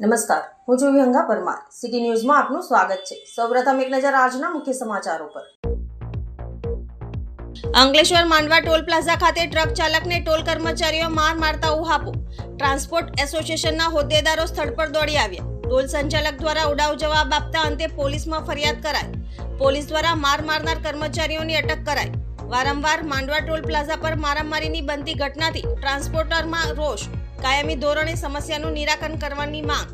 નમસ્કાર, હું છું વિહંગા પરમાર. સિટી ન્યૂઝમાં આપનું સ્વાગત છે. સૌપ્રથમ એક નજર આજના મુખ્ય સમાચારો પર. અંકલેશ્વર માંડવા ટોલ પ્લાઝા ખાતે ટ્રક ચાલકને ટોલ કર્મચારીઓ માર મારતા ઉહાપો. ટ્રાન્સપોર્ટ એસોસિએશનના હોદ્દેદારો સ્થળ પર દોડી આવ્યા. ટોલ સંચાલક દ્વારા ઉડાવ જવાબ આપતા અંતે પોલીસમાં ફરિયાદ કરાઈ. પોલીસ દ્વારા માર મારનાર કર્મચારીઓની અટક કરાઈ. વારંવાર માંડવા ટોલ પ્લાઝા પર મારામારીની બનતી ઘટનાથી ટ્રાન્સપોર્ટરમાં રોષ, કાયમી ધોરણે સમસ્યાનું નિરાકરણ કરવાની માંગ.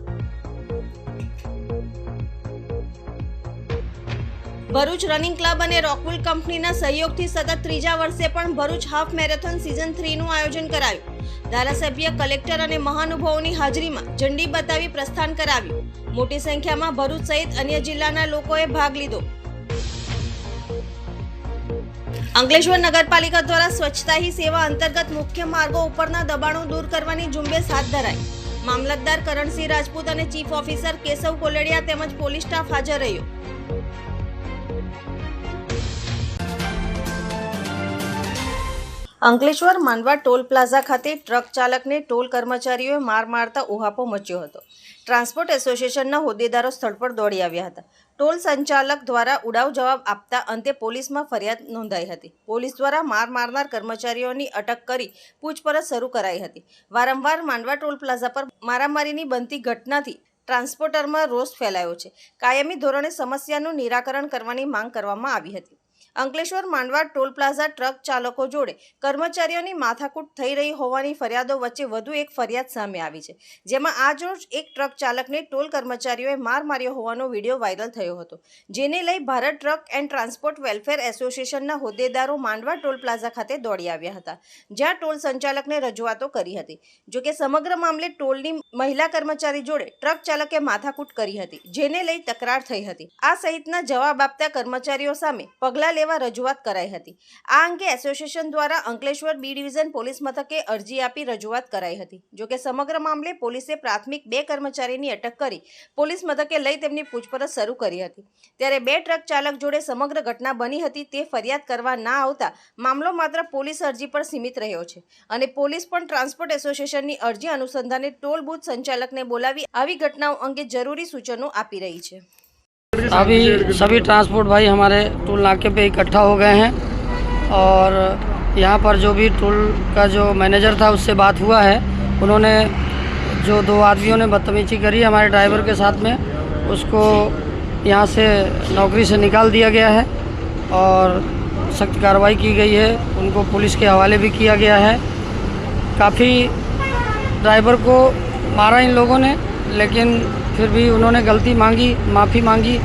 ભરૂચ રનિંગ ક્લબ અને રોકવુલ કંપનીના સહયોગથી સતત ત્રીજા વર્ષે પણ ભરૂચ હાફ મેરેથોન સિઝન થ્રીનું આયોજન કરાયું. ધારાસભ્ય, કલેક્ટર અને મહાનુભાવોની હાજરીમાં ઝંડી બતાવી પ્રસ્થાન કરાવ્યું. મોટી સંખ્યામાં ભરૂચ સહિત અન્ય જિલ્લાના લોકોએ ભાગ લીધો. અંકલેશ્વર નગરપાલિકા દ્વારા સ્વચ્છતા હી સેવા અંતર્ગત મુખ્ય માર્ગો ઉપરના દબાણો દૂર કરવાની ઝુંબેશ હાથ ધરાઈ. મામલતદાર કરણસિંહ રાજપૂત અને ચીફ ઓફિસર કેશવ કોલેડિયા તેમજ પોલીસ સ્ટાફ હાજર રહ્યો. અંકલેશ્વર માંડવા ટોલ પ્લાઝા ખાતે ટ્રક ચાલકને ટોલ કર્મચારીઓએ માર મારતા ઉહાપો મચ્યો હતો. ટ્રાન્સપોર્ટ એસોસિએશનના હોદ્દેદારો સ્થળ પર દોડી આવ્યા હતા. ટોલ સંચાલક દ્વારા ઉડાવ જવાબ આપતા અંતે પોલીસમાં ફરિયાદ નોંધાઈ હતી. પોલીસ દ્વારા માર મારનાર કર્મચારીઓની અટક કરી પૂછપરછ શરૂ કરાઈ હતી. વારંવાર માંડવા ટોલ પ્લાઝા પર મારામારીની બનતી ઘટનાથી ટ્રાન્સપોર્ટરમાં રોષ ફેલાયો છે. કાયમી ધોરણે સમસ્યાનું નિરાકરણ કરવાની માંગ કરવામાં આવી હતી. Ankleshwar Mandva toll plaza truck ચાલકો જોડે કર્મચારીઓની માથાકૂટ થઈ રહી હોવાની ફરિયાદો વચ્ચે વધુ એક ફરિયાદ સામે આવી છે, જેમાં આ રોજ એક ટ્રક ચાલકને ટોલ કર્મચારીઓએ માર માર્યો હોવાનો વીડિયો વાયરલ થયો હતો. જેને લઈ Bharat truck and transport welfare એસોસિએશનના હોદ્દેદારો માંડવા ટોલ પ્લાઝા ખાતે દોડી આવ્યા હતા, જ્યાં ટોલ સંચાલકને રજૂઆતો કરી હતી. જોકે સમગ્ર મામલે ટોલની મહિલા કર્મચારી જોડે ટ્રક ચાલકે માથાકૂટ કરી હતી, જેને લઈ તકરાર થઈ હતી. આ સહિતના જવાબ આપતા કર્મચારીઓ સામે પગલાં લેવા રજૂઆત કરાઈ હતી. આ અંગે એસોસિએશન દ્વારા અંકલેશ્વર બી ડિવિઝન પોલીસ મથકે અરજી આપી રજૂઆત કરાઈ હતી. જોકે સમગ્ર મામલે પોલીસે પ્રાથમિક બે કર્મચારીની અટક કરી પોલીસ મથકે લઈ તેમની પૂછપરછ શરૂ કરી હતી. ત્યારે બે ટ્રક ચાલક જોડે સમગ્ર ઘટના બની હતી તે ફરિયાદ કરવા ના આવતા મામલો માત્ર પોલીસ અરજી પર સીમિત રહ્યો છે. અને પોલીસ પણ ટ્રાન્સપોર્ટ એસોસિએશનની અરજી અનુસંધાને ટોલ બૂથ સંચાલકને બોલાવી આવી ઘટનાઓ અંગે જરૂરી સૂચનો આપી રહી છે. ابھی سبھی ٹرانسپورٹ بھائی ہمارے ٹول ناکے پہ اکٹھا ہو گئے ہیں اور یہاں پر جو بھی ٹول کا جو مینیجر تھا اس سے بات ہوا ہے۔ انہوں نے جو دو آدمیوں نے بدتمیزی کری ہمارے ڈرائیور کے ساتھ میں، اس کو یہاں سے نوکری سے نکال دیا گیا ہے اور سخت کاروائی کی گئی ہے۔ ان کو پولیس کے حوالے بھی کیا گیا ہے۔ کافی ڈرائیور کو مارا ان لوگوں نے، لیکن फिर भी उन्होंने गलती मांगी माफ़ी मांगी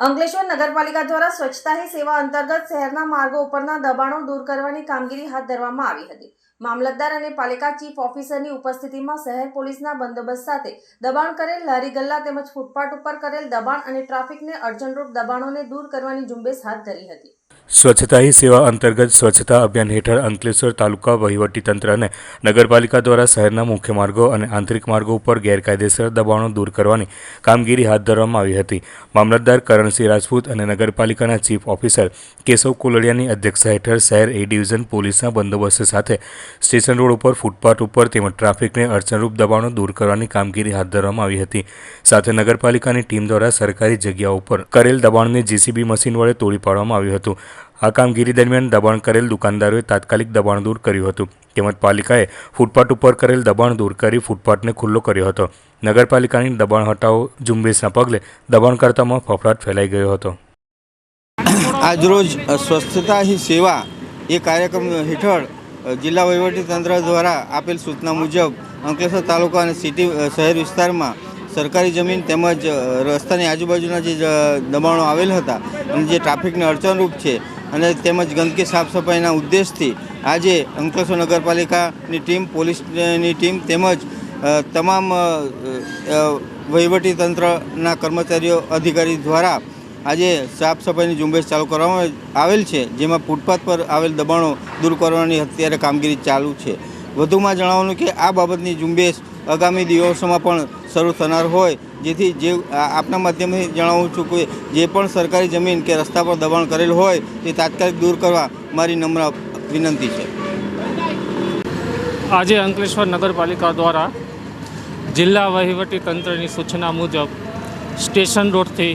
અંકલેશ્વર નગરપાલિકા દ્વારા સ્વચ્છતા હી સેવા અંતર્ગત શહેરના માર્ગો ઉપરના દબાણો દૂર કરવાની કામગીરી હાથ ધરવામાં આવી હતી મામલતદાર અને પાલિકા ચીફ ઓફિસરની ઉપસ્થિતિમાં શહેર પોલીસના બંદોબસ્ત સાથે દબાણ કરેલ લારી ગલ્લા તેમજ ફૂટપાથ ઉપર કરેલ દબાણ અને ટ્રાફિકને અડચણરૂપ દબાણોને દૂર કરવાની ઝુંબેશ હાથ ધરી હતી સ્વચ્છતા હી સેવા અંતર્ગત સ્વચ્છતા અભિયાન હેઠળ અંકલેશ્વર તાલુકા વહીવટીતંત્ર અને નગરપાલિકા દ્વારા શહેરના મુખ્ય માર્ગો અને આંતરિક માર્ગો ઉપર ગેરકાયદેસર દબાણો દૂર કરવાની કામગીરી હાથ ધરવામાં આવી હતી. મામલતદાર કરણસિંહ રાજપૂત અને નગરપાલિકાના ચીફ ઓફિસર કેશવ કોલડિયાની અધ્યક્ષતા હેઠળ શહેર એ ડિવિઝન પોલીસના બંદોબસ્ત સાથે સ્ટેશન રોડ ઉપર ફૂટપાથ ઉપર તેમજ ટ્રાફિકને અડચણરૂપ દબાણો દૂર કરવાની કામગીરી હાથ ધરવામાં આવી હતી. સાથે નગરપાલિકાની ટીમ દ્વારા સરકારી જગ્યાઓ ઉપર કરેલ દબાણને જેસીબી મશીન વડે તોડી પાડવામાં આવ્યું હતું. આ કામગીરી દરમિયાન દબાણ કરેલ દુકાનદારોએ તાત્કાલિક દબાણ દૂર કર્યું હતું. તેમજ પાલિકાએ ફૂટપાથ ઉપર કરેલ દબાણ દૂર કરી ફૂટપાથને ખુલ્લો કર્યો હતો. નગરપાલિકાની દબાણ હટાવો ઝુંબેશના પગલે દબાણકર્તામાં ફફડાટ ફેલાઈ ગયો હતો. આજરોજ સ્વચ્છતા હી સેવા એ કાર્યક્રમ હેઠળ જિલ્લા વહીવટીતંત્ર દ્વારા આપેલ સૂચના મુજબ અંકલેશ્વર તાલુકા અને સિટી શહેર વિસ્તારમાં સરકારી જમીન તેમજ રસ્તાની આજુબાજુના જે દબાણો આવેલ હતા અને જે ટ્રાફિકને અડચણરૂપ છે અને તેમજ ગંદકી સાફ સફાઈના ઉદ્દેશથી આજે અંકલેશ્વર નગરપાલિકાની ટીમ, પોલીસની ટીમ તેમજ તમામ વહીવટીતંત્રના કર્મચારીઓ, અધિકારી દ્વારા આજે સાફ સફાઈની ઝુંબેશ ચાલુ કરવામાં આવેલ છે, જેમાં ફૂટપાથ પર આવેલ દબાણો દૂર કરવાની અત્યારે કામગીરી ચાલુ છે. વધુમાં જણાવવાનું કે આ બાબતની ઝુંબેશ આગામી દિવસોમાં પણ શરૂ થનાર હોય, જેથી જે આપના માધ્યમથી જણાવું છું કે જે પણ સરકારી જમીન કે રસ્તા પર દબાણ કરેલ હોય, તે તાત્કાલિક દૂર કરવા મારી નમ્ર વિનંતી છે. આજે અંકલેશ્વર નગરપાલિકા દ્વારા જિલ્લા વહીવટી તંત્રની સૂચના મુજબ સ્ટેશન રોડથી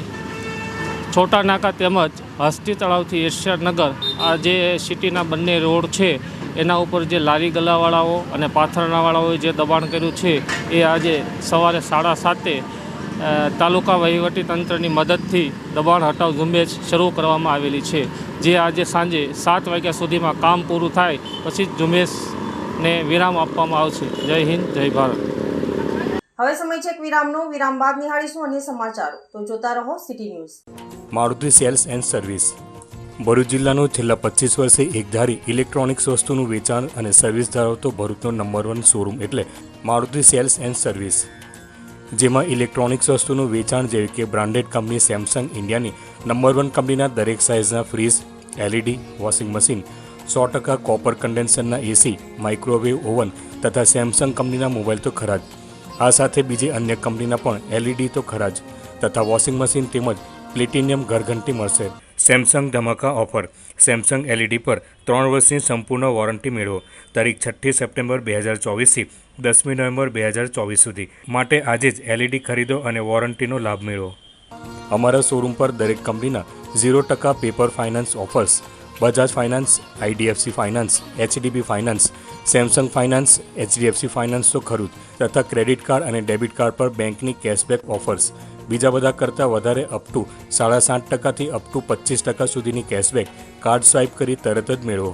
છોટા નાકા તેમજ હસ્તી તળાવથી એશિયાનગર આ જે સિટીના બંને રોડ છે એના ઉપર જે લારી ગલાવાળાઓ અને પાથરણાવાળાઓએ જે દબાણ કર્યું છે એ આજે સવારે સાડા સાતે તાલુકા વહીવટી તંત્રની મદદથી દબાણ હટાવ ઝુંબેશ શરૂ કરવામાં આવેલી છે. જે આજે સાંજે સાત વાગ્યા સુધીમાં કામ પૂરું થાય પછી જ ઝુંબેશને વિરામ આપવામાં આવશે. જય હિન્દ જય ભારત. હવે સમય છે એક વિરામનો. વિરામ બાદ નિહાળીશું અન્ય સમાચારો. તો જોતા રહો city news. Maruti sales and service. Bharuch જિલ્લાનું છેલ્લા પચીસ વર્ષે એકધારી ઇલેક્ટ્રોનિક્સ વસ્તુનું વેચાણ અને સર્વિસ ધરાવતો ભરૂચનો નંબર વન શોરૂમ એટલે મારુતિ સેલ્સ એન્ડ સર્વિસ. જેમાં ઇલેક્ટ્રોનિક્સ વસ્તુનું વેચાણ જેવી કે બ્રાન્ડેડ કંપની સેમસંગ ઇન્ડિયાની નંબર વન કંપનીના દરેક સાઇઝના ફ્રીજ એલઈડી વોશિંગ મશીન સો ટકા કોપર કન્ડેન્સરના એસી માઇક્રોવેવ ઓવન તથા સેમસંગ કંપનીના મોબાઈલ તો ખરા જ. આ સાથે બીજી અન્ય કંપનીના પણ એલઈડી તો ખરા જ. તથા વોશિંગ મશીન તેમજ પ્લેટિનિયમ ઘરઘંટી મળશે. સેમસંગ ધમાકા ઓફર. સેમસંગ એલઈડી પર ત્રણ વર્ષની સંપૂર્ણ વોરંટી મેળવો. તારીખ છઠ્ઠી સપ્ટેમ્બર બે હજાર ચોવીસથી દસમી નવેમ્બર બે હજાર ચોવીસ સુધી. માટે આજે જ એલઈડી ખરીદો અને વોરંટીનો લાભ મેળવો. અમારા શોરૂમ પર દરેક કંપનીના ઝીરો ટકા paper finance offers, Bajaj finance, IDFC finance, HDB finance Samsung finance, HDFC finance તો ખરું તથા ક્રેડિટ કાર્ડ અને ડેબિટ કાર્ડ પર બેંકની કેશબેક ઓફર્સ. બીજા બધા કરતાં વધારે અપ ટુ સાડા સાત ટકાથી અપ ટુ પચીસ ટકા સુધીની કેશબેક કાર્ડ સ્વાઇપ કરી તરત જ મેળવો.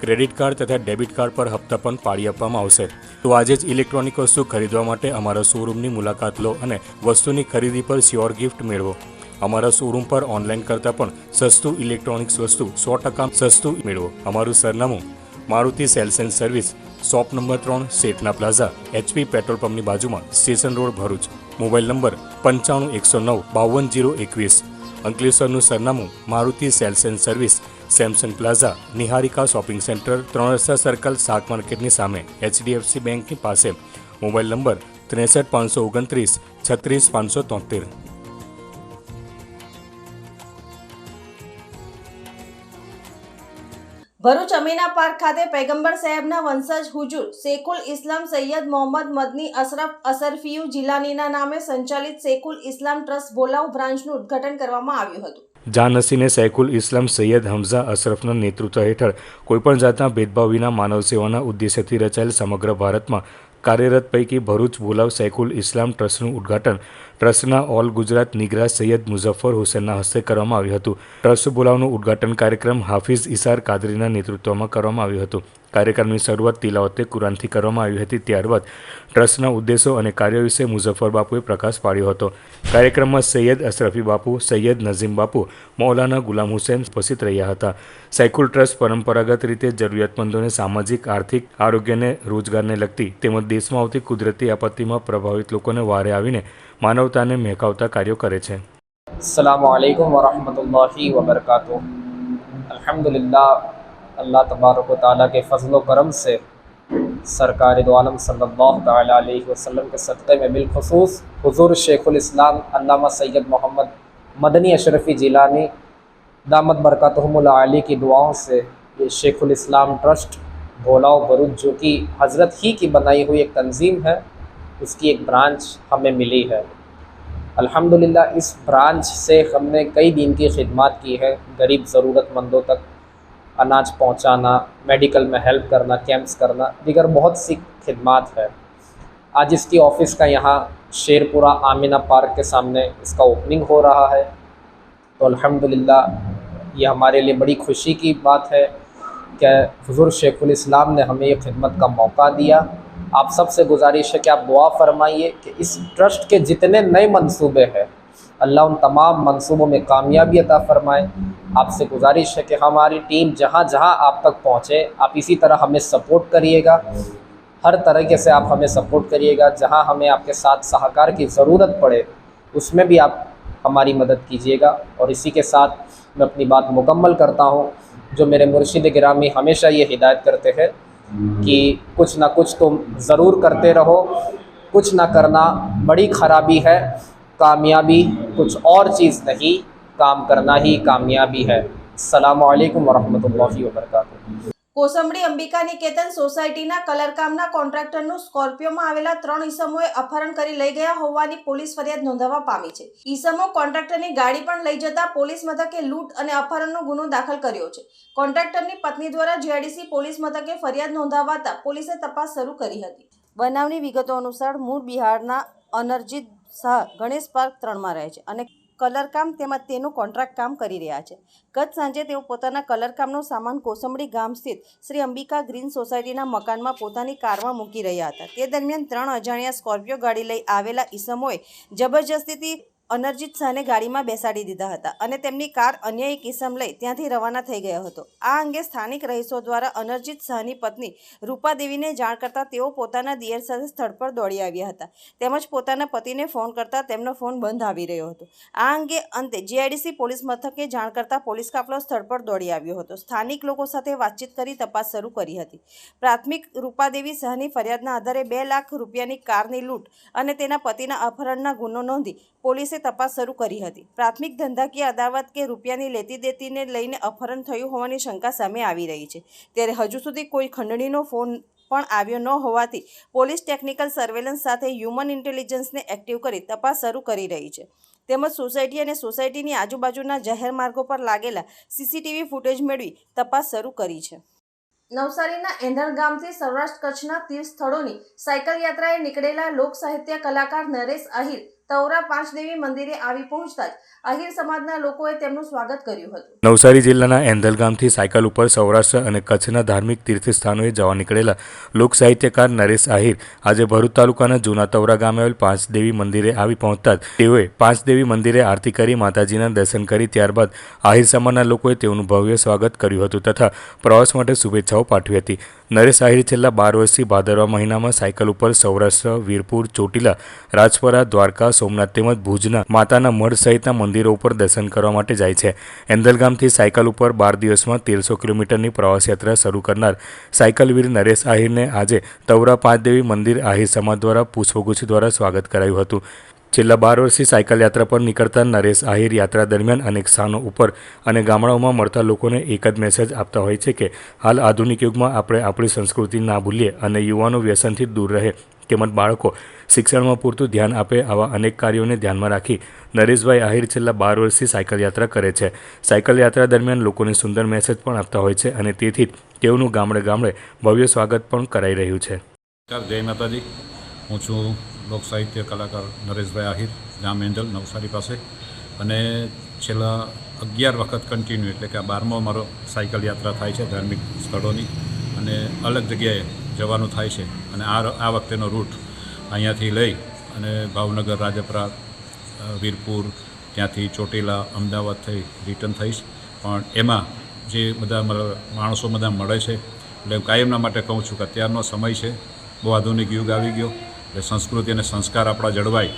ક્રેડિટ કાર્ડ તથા ડેબિટ કાર્ડ પર હપ્તા પણ પાડી આપવામાં આવશે. તો આજે જ ઇલેક્ટ્રોનિક વસ્તુ ખરીદવા માટે અમારા શોરૂમની મુલાકાત લો અને વસ્તુની ખરીદી પર શ્યોર ગિફ્ટ મેળવો. અમારા શોરૂમ પર ઓનલાઈન કરતાં પણ સસ્તું ઇલેક્ટ્રોનિક્સ વસ્તુ સો ટકા સસ્તું મેળવો. અમારું સરનામું Maruti sales and service, shop number ત્રણ શેઠના પ્લાઝા, એચપી પેટ્રોલ પંપની બાજુમાં, station road Bharuch. Mobile number પંચાણું એકસો નવ બાવન જીરો એકવીસ. અંકલેશ્વરનું સરનામું Maruti sales and service, Samsung plaza, Niharika shopping centre ત્રણ રસ્તા સર્કલ, શાક માર્કેટની સામે, એચડીએફસી બેંકની પાસે. મોબાઈલ નંબર ત્રેસઠ પાંચસો ઓગણત્રીસ, છત્રીસ પાંચસો તોતેર. ભરૂચ અમીના પાર્ક ખાતે પૈગંબર સાહેબના વંશજ હુજુર શેખુલ ઇસ્લામ સૈયદ મોહમ્મદ મદની અશરફ અસરફિયુ જિલાનીના નામે સંચાલિત શેખુલ ઇસ્લામ ટ્રસ્ટ બોલાવ બ્રાન્ચનું ઉદ્ઘાટન કરવામાં આવ્યું હતું. જાનસીને સૈકુલ ઇસ્લામ સૈયદ હમઝા અશરફના નેતૃત્વ હેઠળ કોઈપણ જાતના ભેદભાવ વિના માનવ સેવાના ઉદ્દેશ્યથી રચાયેલ સમગ્ર ભારતમાં કાર્યરત પૈકી ભરૂચ બોલાવ સૈકુલ ઇસ્લામ ટ્રસ્ટનું ઉદ્ઘાટન ટ્રસ્ટના ઓલ ગુજરાત નિગરા સૈયદ મુઝફ્ફર હુસેનના હસ્તે કરવામાં આવ્યું હતું. ટ્રસ્ટ બોલાવનું ઉદ્ઘાટન કાર્યક્રમ હાફિઝ ઇસાર કાદરીના નેતૃત્વમાં કરવામાં આવ્યું હતું. કાર્યક્રમની શરૂઆત તિલાવતે કુરાનથી કરવામાં આવી હતી. ત્યારબાદ ટ્રસ્ટના ઉદ્દેશો અને કાર્યો વિશે મુઝફ્ફર બાપુએ પ્રકાશ પાડ્યો હતો. કાર્યક્રમમાં સૈયદ અશરફી બાપુ, સૈયદ નઝીમ બાપુ, મૌલાના ગુલામ હુસેન ઉપસ્થિત રહ્યા હતા. સાયકુલ ટ્રસ્ટ પરંપરાગત રીતે જરૂરિયાતમંદોને સામાજિક, આર્થિક આરોગ્યને રોજગારને લગતી તેમજ દેશમાં આવતી કુદરતી આપત્તિમાં પ્રભાવિત લોકોને વારે આવીને માનવતાને મહેકાવતા કાર્યો કરે છે. السلام علیکم ورحمۃ اللہ وبرکاتہ۔ الحمد اللہ تبارک و تعالیٰ کے فضل و کرم سے سرکار دو عالم صلی اللہ تعالیٰ علیہ وسلم کے صدقے میں بالخصوص حضور شیخ الاسلام علامہ سید محمد مدنی اشرفی جیلانی دامت برکاتہم العالی کی دعاؤں سے یہ شیخ الاسلام ٹرسٹ بھولاؤ بروج جو کہ حضرت ہی کی بنائی ہوئی ایک تنظیم ہے، اس کی ایک برانچ ہمیں ملی ہے۔ الحمدللہ، اس برانچ سے ہم نے کئی دین کی خدمات کی ہے غریب ضرورت مندوں تک اناج پہنچانا، میڈیکل میں ہیلپ کرنا، کیمپس کرنا، دیگر بہت سی خدمات ہے آج اس کی آفس کا یہاں شیرپورہ آمینہ پارک کے سامنے اس کا اوپننگ ہو رہا ہے۔ تو الحمدللہ، یہ ہمارے لیے بڑی خوشی کی بات ہے کہ حضور شیخ الاسلام نے ہمیں یہ خدمت کا موقع دیا۔ آپ سب سے گزارش ہے کہ آپ دعا فرمائیے کہ اس ٹرسٹ کے جتنے نئے منصوبے ہیں، اللہ ان تمام منصوبوں میں کامیابی عطا فرمائے۔ آپ سے گزارش ہے کہ ہماری ٹیم جہاں جہاں آپ تک پہنچے، آپ اسی طرح ہمیں سپورٹ کریے گا۔ ہر طریقے سے آپ ہمیں سپورٹ کریے گا، جہاں ہمیں آپ کے ساتھ سہاکار کی ضرورت پڑے، اس میں بھی آپ ہماری مدد کیجیے گا۔ اور اسی کے ساتھ میں اپنی بات مکمل کرتا ہوں، جو میرے مرشد گرامی ہمیشہ یہ ہدایت کرتے ہیں۔ کہ کچھ نہ کچھ تم ضرور کرتے رہو، کچھ نہ کرنا بڑی خرابی ہے، کامیابی کچھ اور چیز نہیں، کام کرنا ہی کامیابی ہے۔ السلام علیکم ورحمۃ اللہ وبرکاتہ۔ કોસંબડી અંબિકા નિકેતન સોસાયટીના કલરકામના કોન્ટ્રાક્ટરનું સ્કોર્પિયોમાં આવેલા ત્રણ ઈસમોએ અપહરણ કરી લઈ ગયા હોવાની પોલીસ ફરિયાદ નોંધાવા પામી છે. ઈસમો કોન્ટ્રાક્ટરની ગાડી પણ લઈ જતા પોલીસ મથકે લૂંટ અને અપહરણનો ગુનો દાખલ કર્યો છે. કોન્ટ્રાક્ટરની પત્ની દ્વારા જીઆઈડીસી પોલીસ મથકે ફરિયાદ નોંધાવાતા પોલીસે તપાસ શરૂ કરી હતી. બનાવની વિગતો અનુસાર મૂળ બિહારના અનરજીત શાહ ગણેશ પાર્ક ત્રણમાં રહે છે અને કલરકામ તેમજ તેનું કોન્ટ્રાક્ટ કામ કરી રહ્યા છે. ગત સાંજે તેઓ પોતાના કલરકામનો સામાન કોસંબડી ગામ સ્થિત શ્રી અંબિકા ગ્રીન સોસાયટીના મકાનમાં પોતાની કારમાં મૂકી રહ્યા હતા. તે દરમિયાન ત્રણ અજાણ્યા સ્કોર્પિયો ગાડી લઈ આવેલા ઈસમોએ જબરજસ્તીથી અનરજીત શાહને ગાડીમાં બેસાડી દીધા હતા અને તેમની કાર અન્ય એક ઇસમ લઈ ત્યાંથી રવાના થઈ ગયો હતો. આ અંગે સ્થાનિક રહીશો દ્વારા અનરજીત શાહની પત્ની રૂપાદેવીને જાણ કરતાં તેઓ પોતાના દિયર સાથે સ્થળ પર દોડી આવ્યા હતા. તેમજ પોતાના પતિને ફોન કરતાં તેમનો ફોન બંધ આવી રહ્યો હતો. આ અંગે અંતે જીઆઈડીસી પોલીસ મથકે જાણ કરતાં પોલીસ કાફલો સ્થળ પર દોડી આવ્યો હતો. સ્થાનિક લોકો સાથે વાતચીત કરી તપાસ શરૂ કરી હતી. પ્રાથમિક રૂપાદેવી શાહની ફરિયાદના આધારે બે લાખ રૂપિયાની કારની લૂંટ અને તેના પતિના અપહરણના ગુનો નોંધી પોલીસે તપાસ શરૂ કરી હતી. પ્રાથમિક ધંધાકીય અદાવત કે રૂપિયાની લેતી દેતીને લઈને અપહરણ થયું હોવાની શંકા સામે આવી રહી છે. ત્યારે હજુ સુધી કોઈ ખંડણીનો ફોન પણ આવ્યો ન હોવાથી પોલીસ ટેકનિકલ સર્વેલન્સ સાથે હ્યુમન ઇન્ટેલિજન્સને એક્ટિવ કરી તપાસ શરૂ કરી રહી છે. તેમજ સોસાયટી અને સોસાયટીની આજુબાજુના જાહેર માર્ગો પર લાગેલા સીસીટીવી ફૂટેજ મેળવી તપાસ શરૂ કરી છે. નવસારીના એંધણ ગામથી સૌરાષ્ટ્ર કચ્છના તીર્થ સ્થળોની સાયકલ યાત્રાએ નીકળેલા લોક સાહિત્ય કલાકાર નરેશ આહિર તવરા પાંચદેવી મંદિરે આવી પહોંચતા જ આહિર સમાજના લોકોએ તેમનું સ્વાગત કર્યું હતું. નવસારી જિલ્લાના એંધલ ગામથી સાયકલ ઉપર સૌરાષ્ટ્ર અને કચ્છના ધાર્મિક તીર્થસ્થાનોએ જવા નીકળેલા લોક સાહિત્યકાર નરેશ આહિર આજે ભરૂચ તાલુકાના જૂના તવરા ગામે આવેલ પાંચદેવી મંદિરે આવી પહોંચતા તેઓએ પાંચદેવી મંદિરે આરતી કરી માતાજીના દર્શન કરી ત્યારબાદ આહિર સમાજના લોકોએ તેઓનું ભવ્ય સ્વાગત કર્યું હતું તથા પ્રવાસ માટે શુભેચ્છાઓ પાઠવી હતી. નરેશ આહિર છેલ્લા બાર વર્ષથી ભાદરવા મહિનામાં સાયકલ ઉપર સૌરાષ્ટ્ર, વીરપુર, ચોટીલા, રાજપરા, દ્વારકા સોમનાથ તેમજ ભુજના માતાના મઢ સહિતના મંદિરો ઉપર દર્શન કરવા માટે જાય છે. એન્દલગામથી ગામથી સાયકલ ઉપર બાર દિવસમાં તેરસો કિલોમીટરની પ્રવાસ યાત્રા શરૂ કરનાર સાયકલવીર નરેશ આહિરને આજે તવરા પાંચદેવી મંદિર આહિર સમાજ દ્વારા પુષ્પગુચ્છ દ્વારા સ્વાગત કરાયું હતું. છેલ્લા બાર વર્ષથી સાયકલ યાત્રા પર નીકળતા નરેશ આહિર યાત્રા દરમિયાન અનેક સ્થાનો ઉપર અને ગામડાઓમાં મળતા લોકોને એક જ મેસેજ આપતા હોય છે કે, હાલ આધુનિક યુગમાં આપણે આપણી સંસ્કૃતિ ના ભૂલીએ અને યુવાનો વ્યસનથી દૂર રહે તેમજ બાળકો શિક્ષણમાં પૂરતું ધ્યાન આપે આવા અનેક કાર્યોને ધ્યાનમાં રાખી નરેશભાઈ આહિર છેલ્લા બાર વર્ષથી સાયકલ યાત્રા કરે છે. સાયકલ યાત્રા દરમિયાન લોકોને સુંદર મેસેજ પણ આપતા હોય છે અને તેથી તેઓનું ગામડે ગામડે ભવ્ય સ્વાગત પણ કરાઈ રહ્યું છે. જય માતાજી. હું છું લોક સાહિત્ય કલાકાર નરેશભાઈ આહિર, ગામ એન્જલ નવસારી પાસે. અને છેલ્લા અગિયાર વખત કન્ટિન્યુ એટલે કે આ બારમો મારો સાયકલ યાત્રા થાય છે ધાર્મિક સ્થળોની. અને અલગ જગ્યાએ જવાનું થાય છે. અને આ આ વખતેનો રૂટ અહીંયાથી લઈ અને ભાવનગર, રાજપરા વીરપુર, ત્યાંથી ચોટીલા, અમદાવાદ થઈ રિટર્ન થઈશ. પણ એમાં જે બધા માણસો બધા મળે છે, એટલે હું કાયમના માટે કહું છું કે અત્યારનો સમય છે, બહુ આધુનિક યુગ આવી ગયો, એટલે સંસ્કૃતિ અને સંસ્કાર આપણા જળવાય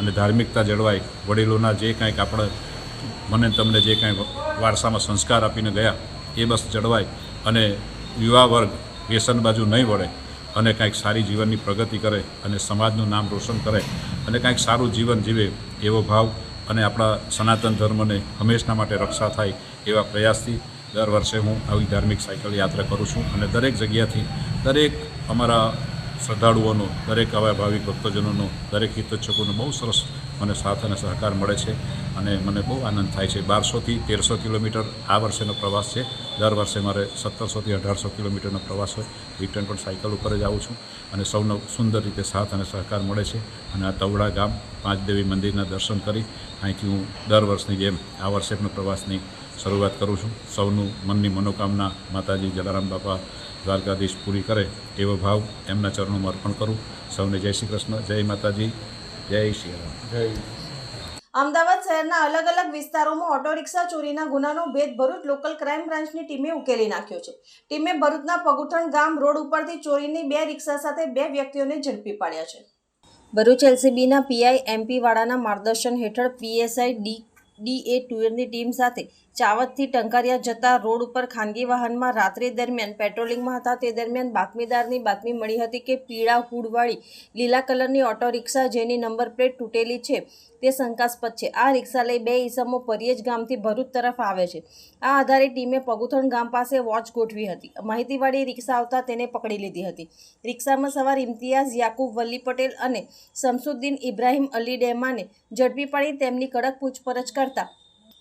અને ધાર્મિકતા જળવાય. વડીલોના જે કાંઈક આપણે, મને તમને જે કાંઈ વારસામાં સંસ્કાર આપીને ગયા, એ બસ જળવાય. અને યુવા વર્ગ વ્યસન બાજુ નહીં વળે અને કાંઈક સારી જીવનની પ્રગતિ કરે અને સમાજનું નામ રોશન કરે અને કાંઈક સારું જીવન જીવે એવો ભાવ અને આપણા સનાતન ધર્મને હંમેશના માટે રક્ષા થાય એવા પ્રયાસથી દર વર્ષે હું આવી ધાર્મિક સાયકલ યાત્રા કરું છું અને દરેક જગ્યાથી દરેક અમારા શ્રદ્ધાળુઓનો, દરેક આવા ભાવિક ભક્તજનોનો, દરેક હિતચ્છકોનો બહુ સરસ મને સાથ અને સહકાર મળે છે અને મને બહુ આનંદ થાય છે. બારસોથી તેરસો કિલોમીટર આ વર્ષેનો પ્રવાસ છે. દર વર્ષે મારે સત્તરસોથી અઢારસો કિલોમીટરનો પ્રવાસ હોય. રિટર્ન પણ સાયકલ ઉપર જ આવું છું અને સૌનો સુંદર રીતે સાથ અને સહકાર મળે છે. અને આ તવડા ગામ પાંચદેવી મંદિરના દર્શન કરી અહીંથી હું દર વર્ષની જેમ આ વર્ષે પણ પ્રવાસની શરૂઆત કરું છું. સૌનું મનની મનોકામના માતાજી જલારામ બાપા દ્વારકાધીશ પૂરી કરે એવો ભાવ એમના ચરણોમાં અર્પણ કરું. સૌને જય શ્રી કૃષ્ણ. જય માતાજી. જય શ્રી રામ. અમદાવાદ શહેરના અલગ અલગ વિસ્તારોમાં ઓટો રિક્ષા ચોરીના ગુનાનો ભેદ ભરૂચ લોકલ ક્રાઇમ બ્રાન્ચની ટીમે ઉકેલી નાખ્યો છે. ટીમે ભરૂચના પગુઠણ ગામ રોડ ઉપરથી ચોરીની બે રિક્ષા સાથે બે વ્યક્તિઓને ઝડપી પાડ્યા છે. ભરૂચ એલસીબીના પીઆઈ એમપી વાળાના માર્ગદર્શન હેઠળ પીએસઆઈ ડી ડી એ ટુરની ટીમ સાથે ચાવતથી ટંકારિયા જતા રોડ ઉપર ખાનગી વાહનમાં રાત્રિ દરમિયાન પેટ્રોલિંગમાં હતા. તે દરમિયાન બાતમીદારની બાતમી મળી હતી કે પીળા હુડવાળી લીલા કલરની ઓટો રિક્ષા જેની નંબર પ્લેટ તૂટેલી છે તે શંકાસ્પદ છે. આ રિક્ષા લઈ બે ઈસમો પરિયજ ગામથી ભરૂચ તરફ આવે છે. આ આધારે ટીમે પગુથણ ગામ પાસે વોચ ગોઠવી હતી. માહિતીવાળી રિક્ષા આવતા તેને પકડી લીધી હતી. રિક્ષામાં સવાર ઇમ્તિયાઝ યાકુબ, વલ્લી પટેલ અને શમસુદ્દીન ઇબ્રાહિમ અલી ડેમાને ઝડપી પાડી તેમની કડક પૂછપરછ કરતા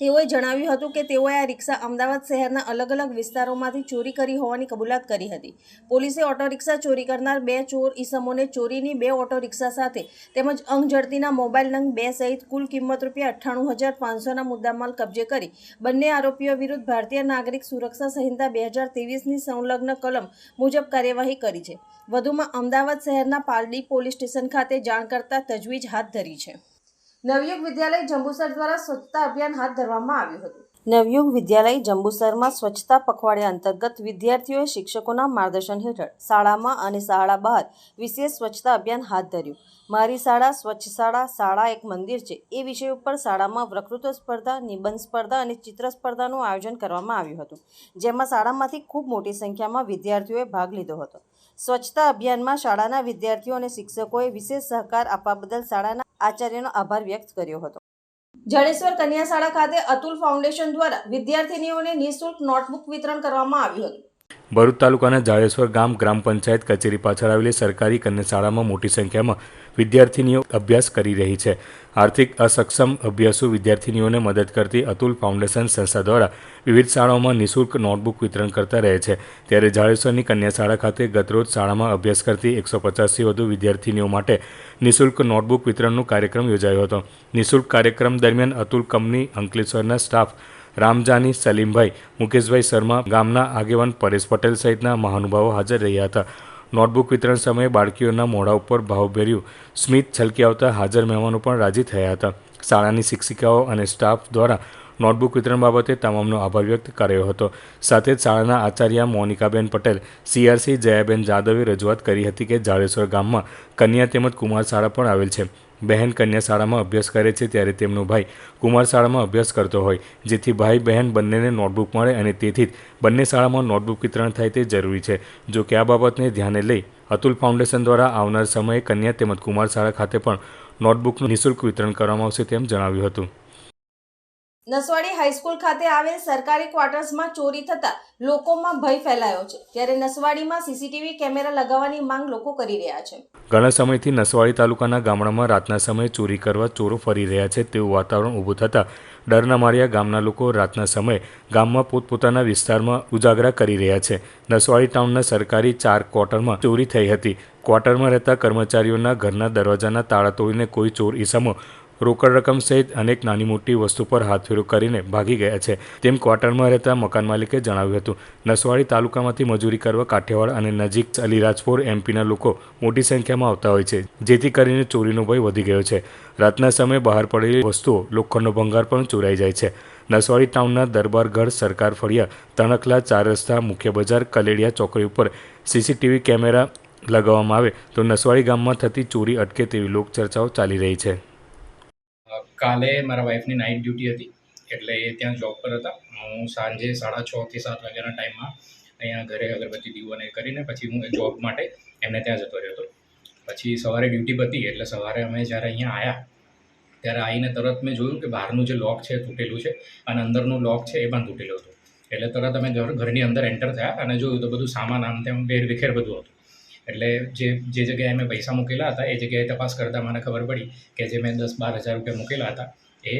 તેઓએ જણાવ્યું હતું કે તેઓએ આ રિક્ષા અમદાવાદ શહેરના અલગ અલગ વિસ્તારોમાંથી ચોરી કરી હોવાની કબૂલાત કરી હતી. પોલીસે ઓટો રિક્ષા ચોરી કરનાર બે ચોર ઈસમોને ચોરીની બે ઓટો રિક્ષા સાથે તેમજ અંગ ઝડતીના મોબાઈલ નંગ બે સહિત કુલ કિંમત રૂપિયા અઠ્ઠાણું હજાર પાંચસોના મુદ્દામાલ કબજે કરી. બંને આરોપીઓ વિરુદ્ધ ભારતીય નાગરિક સુરક્ષા સંહિતા બે હજાર ત્રેવીસની સંલગ્ન કલમ મુજબ કાર્યવાહી કરી છે. વધુમાં અમદાવાદ શહેરના પાલડી પોલીસ સ્ટેશન ખાતે જાણ કરતા તજવીજ હાથ ધરી છે. નવયુગ વિદ્યાલય જંબુસર દ્વારા સ્વચ્છતા અભિયાન હાથ ધરવામાં આવ્યું હતું. નવયુગ વિદ્યાલય જંબુસરમાં સ્વચ્છતા પખવાડિયા અંતર્ગત વિદ્યાર્થીઓએ શિક્ષકોના માર્ગદર્શન હેઠળ શાળામાં અને શાળા બહાર વિશેષ સ્વચ્છતા અભિયાન હાથ ધર્યું. મારી શાળા, સ્વચ્છ શાળા શાળા એક મંદિર છે. એ વિષય ઉપર શાળામાં વક્તૃત્વ સ્પર્ધા, નિબંધ સ્પર્ધા અને ચિત્ર સ્પર્ધાનું આયોજન કરવામાં આવ્યું હતું, જેમાં શાળામાંથી ખૂબ મોટી સંખ્યામાં વિદ્યાર્થીઓએ ભાગ લીધો હતો. સ્વચ્છતા અભિયાનમાં શાળાના વિદ્યાર્થીઓ અને શિક્ષકોએ વિશેષ સહકાર આપવા બદલ શાળાના આચાર્યનો આભાર વ્યક્ત કર્યો હતો. જડેશ્વર કન્યા શાળા ખાતે અતુલ ફાઉન્ડેશન દ્વારા વિદ્યાર્થીનીઓને નિઃશુલ્ક નોટબુક વિતરણ કરવામાં આવ્યું હતું. ભરૂચ તાલુકાના જાડેશ્વર ગામ ગ્રામ પંચાયત કચેરી પાછળ આવેલી સરકારી કન્યા શાળામાં મોટી સંખ્યામાં વિદ્યાર્થીનીઓ અભ્યાસ કરી રહી છે. આર્થિક અસક્ષમ અભ્યાસુ વિદ્યાર્થીનીઓને મદદ કરતી અતુલ ફાઉન્ડેશન સંસ્થા દ્વારા વિવિધ શાળાઓમાં નિઃશુલ્ક નોટબુક વિતરણ કરતા રહે છે. ત્યારે જાડેશ્વરની કન્યા શાળા ખાતે ગતરોજ શાળામાં અભ્યાસ કરતી એકસો પચાસથી વધુ વિદ્યાર્થીનીઓ માટે નિઃશુલ્ક નોટબુક વિતરણનો કાર્યક્રમ યોજાયો હતો. નિઃશુલ્ક કાર્યક્રમ દરમિયાન અતુલ કંપની અંકલેશ્વરના સ્ટાફ રામજાની સલીમભાઈ, મુકેશભાઈ શર્મા ગામના આગેવાન પરેશ પટેલ સહિતના મહાનુભાવો હાજર રહ્યા હતા. નોટબુક વિતરણ સમયે બાળકીઓના મોઢા ઉપર ભાવભેર્યું સ્મિત છલકી આવતા હાજર મહેમાનો પણ રાજી થયા હતા. શાળાની શિક્ષિકાઓ અને સ્ટાફ દ્વારા નોટબુક વિતરણ બાબતે તમામનો આભાર વ્યક્ત કર્યો હતો. સાથે જ શાળાના આચાર્ય મોનિકાબેન પટેલ, સીઆરસી જયાબેન જાદવે રજૂઆત કરી હતી કે જાડેશ્વર ગામમાં કન્યા તેમજ કુમાર શાળા પણ આવેલ છે. બહેન કન્યા શાળામાં અભ્યાસ કરે છે ત્યારે તેમનો ભાઈ કુમાર શાળામાં અભ્યાસ કરતો હોય, જેથી ભાઈ બહેન બંનેને નોટબુક મળે અને તેથી જ બંને શાળામાં નોટબુક વિતરણ થાય તે જરૂરી છે. જો કે આ બાબતને ધ્યાને લઈ અતુલ ફાઉન્ડેશન દ્વારા આવનાર સમયે કન્યા તેમજ કુમાર શાળા ખાતે પણ નોટબુકનું નિઃશુલ્ક વિતરણ કરવામાં આવશે તેમ જણાવ્યું હતું. નસવાડી હાઈસ્કૂલ ખાતે આવેલ સરકારી ક્વાર્ટર્સમાં ચોરી થતા લોકોમાં ભય ફેલાયો છે. ત્યારે નસવાડીમાં સીસીટીવી કેમેરા લગાવવાની માંગ લોકો કરી રહ્યા છે. ઘણા સમયથી નસવાડી તાલુકાના ગામડામાં રાતના સમયે ચોરી કરવા ચોરો ફરી રહ્યા છે તેવું વાતાવરણ ઊભું થતાં ડરના માર્યા ગામના લોકો રાતના સમયે ગામમાં પોતપોતાના વિસ્તારમાં ઉજાગરા કરી રહ્યા છે. નસવાડી ટાઉનના સરકારી ચાર ક્વાર્ટરમાં ચોરી થઈ હતી. ક્વાર્ટરમાં રહેતા કર્મચારીઓના ઘરના દરવાજાના તાળા તોડીને કોઈ ચોર ઈસમો રોકડ રકમ સહિત અનેક નાની મોટી વસ્તુ પર હાથફેરો કરીને ભાગી ગયા છે. તેમ ક્વાર્ટરમાં રહેતા મકાન માલિકે જણાવ્યું હતું. નસવાડી તાલુકામાંથી મજૂરી કરવા કાઠિયાવાડ અને નજીક અલીરાજપુર એમપીના લોકો મોટી સંખ્યામાં આવતા હોય છે, જેથી કરીને ચોરીનો ભય વધી ગયો છે. રાતના સમયે બહાર પડેલી વસ્તુઓ લોખંડનો ભંગાર પણ ચોરાઈ જાય છે. નસવાડી ટાઉનના દરબારગઢ સરકાર ફળિયા, તણખલા ચાર રસ્તા, મુખ્ય બજાર, કલેડિયા ચોકડી ઉપર સીસીટીવી કેમેરા લગાવવામાં આવે તો નસવાડી ગામમાં થતી ચોરી અટકે તેવી લોકચર્ચાઓ ચાલી રહી છે. કાલે મારા વાઈફની નાઇટ ડ્યુટી હતી, એટલે એ ત્યાં જોબ પર હતા. હું સાંજે સાડા છ થી સાત વાગ્યાના ટાઈમમાં અહીંયા ઘરે અગરબત્તી દીવાને કરીને પછી હું જોબ માટે એમને ત્યાં જતો રહ્યો હતો. પછી સવારે ડ્યુટી પતી, એટલે સવારે અમે જ્યારે અહીંયા આવ્યા ત્યારે આવીને તરત મેં જોયું કે બહારનું જે લોક છે તૂટેલું છે અને અંદરનું લોક છે એ પણ તૂટેલું હતું. એટલે તરત અમે ઘર, ઘરની અંદર એન્ટર થયા અને જોયું તો બધું સામાન આમ તેમ વેર વિખેર બધું હતું. એટલે જે જે જગ્યાએ મેં પૈસા મૂકેલા હતા, એ જગ્યાએ તપાસ કરતાં મને ખબર પડી કે જે મેં દસ બાર હજાર રૂપિયા મૂકેલા હતા, એ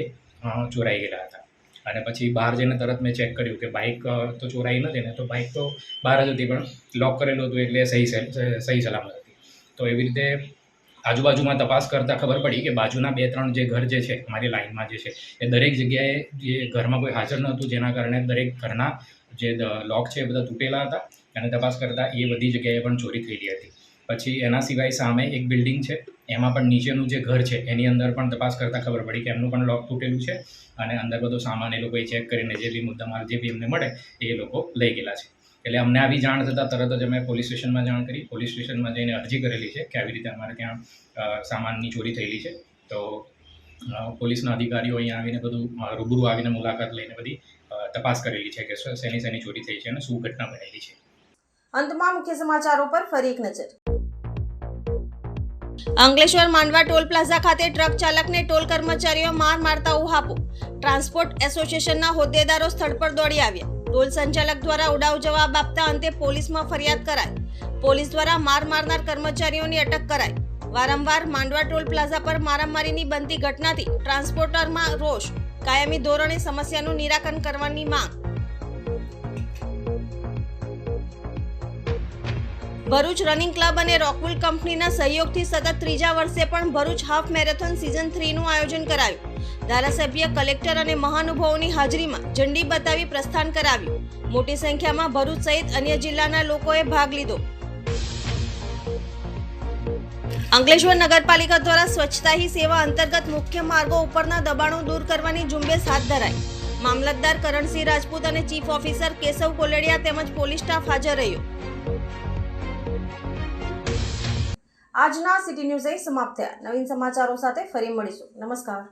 ચોરાઈ ગયેલા હતા. અને પછી બહાર જઈને તરત મેં ચેક કર્યું કે બાઇક તો ચોરાઈ નથી ને, તો બાઇક તો બહાર જ હતી, પણ લોક કરેલું હતું એટલે સહી સહી સલામત હતી. તો એવી રીતે આજુબાજુમાં તપાસ કરતાં ખબર પડી કે બાજુના બે, ત્રણ જે ઘર જે છે, મારી લાઇનમાં જે છે, એ દરેક જગ્યાએ જે ઘરમાં કોઈ હાજર નહોતું, જેના કારણે દરેક ઘરના જે લોક છે એ બધા તૂટેલા હતા અને તપાસ કરતાં એ બધી જગ્યાએ પણ ચોરી થયેલી હતી. પછી એના સિવાય સામે એક બિલ્ડિંગ છે, એમાં પણ નીચેનું જે ઘર છે, એની અંદર પણ તપાસ કરતાં ખબર પડી કે એમનું પણ લોક તૂટેલું છે અને અંદર બધો સામાન એ લોકોએ ચેક કરીને જે બી મુદ્દામાલ જે બી એમને મળે એ લોકો લઈ ગયેલા છે. એટલે અમને આવી જાણ થતાં તરત જ અમે પોલીસ સ્ટેશનમાં જાણ કરી. પોલીસ સ્ટેશનમાં જઈને અરજી કરેલી છે કે આવી રીતે અમારે ત્યાં સામાનની ચોરી થયેલી છે. તો પોલીસના અધિકારીઓ અહીંયા આવીને બધું રૂબરૂ આવીને મુલાકાત લઈને બધી તપાસ કરેલી છે કે શેની શેની ચોરી થઈ છે અને શું ઘટના બનેલી છે. અંતમાં મુખ્ય સમાચારો પર ફરી એક નજર. અંકલેશ્વર માંડવા ટોલ પ્લાઝા ખાતે ટ્રક ચાલકને ટોલ કર્મચારીઓ માર મારતા ઉહાપો. ટ્રાન્સપોર્ટ એસોસિએશનના હોદ્દેદારો સ્થળ પર દોડી આવ્યા. ટોલ સંચાલક દ્વારા ઉડાવ જવાબ આપતા અંતે પોલીસમાં ફરિયાદ કરાઈ. પોલીસ દ્વારા માર મારનાર કર્મચારીઓની અટક કરાઈ. વારંવાર માંડવા ટોલ પ્લાઝા પર મારામારીની બનતી ઘટનાથી ટ્રાન્સપોર્ટરમાં રોષ કાયમી ધોરણે સમસ્યાનું નિરાકરણ કરવાની માંગ. ભરૂચ રનિંગ ક્લબ અને રોકવુલ કંપનીના સહયોગથી સતત ત્રીજા વર્ષે પણ ભરૂચ હાફ મેરેથોન સિઝન થ્રીનું આયોજન કરાયું. ધારાસભ્ય, કલેક્ટર અને મહાનુભાવોની હાજરીમાં ઝંડી બતાવી પ્રસ્થાન કરાવ્યું. મોટી સંખ્યામાં ભરૂચ સહિત અન્ય જિલ્લાના લોકોએ ભાગ લીધો. અંકલેશ્વર નગરપાલિકા દ્વારા સ્વચ્છતા હી સેવા અંતર્ગત મુખ્ય માર્ગો ઉપરના દબાણો દૂર કરવાની ઝુંબેશ હાથ ધરાઈ. મામલતદાર કરણસિંહ રાજપૂત અને ચીફ ઓફિસર કેશવ કોલેડિયા તેમજ પોલીસ સ્ટાફ હાજર રહ્યો. આજના સિટી ન્યૂઝ સમાપ્ત થયા. નવીન સમાચારો સાથે ફરી મળીશું. નમસ્કાર.